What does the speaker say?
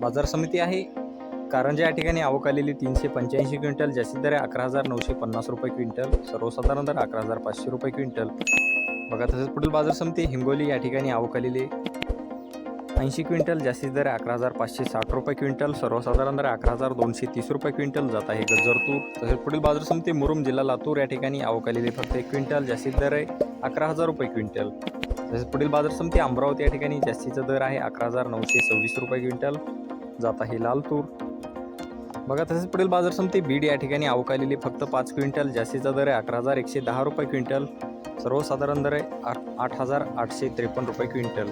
बाजार समिती आहे. कारंजा या ठिकाणी आवक आलेली तीनशे पंच्याऐंशी क्विंटल जास्तीत दर अकरा हजार नऊशे पन्नास रुपये क्विंटल सर्वसाधारण दर अकरा हजार पाचशे रुपये क्विंटल. बघा तसेच पुढील बाजार समिती हिंगोली या ठिकाणी आवक आलेली ऐंशी क्विंटल जास्तीत दर अकरा हजार पाचशे साठ रुपये क्विंटल सर्वसाधारण दर अकरा हजार दोनशे तीस रुपये क्विंटल जात आहे गजरतूर. तसेच पुढील बाजार समिती मुरुम जिल्हा लातूर या ठिकाणी आवक आलेली फक्त एक क्विंटल जास्तीत दर आहे अकरा हजार रुपये क्विंटल. तसेच पुढील बाजार समिती अमरावती या ठिकाणी जास्तीचा दर आहे अकरा हजार नऊशे सव्वीस रुपये क्विंटल. जात आहे लाल तूर. बघा तसेच पुढील बाजार समिती बीड या ठिकाणी अवकालेली फक्त पाच क्विंटल जास्तीचा दर आहे अकरा हजार एकशे दहा रुपये क्विंटल. सर्वसाधारण दर आहे आठ आठ हजार आठशे त्रेपन्न रुपये क्विंटल.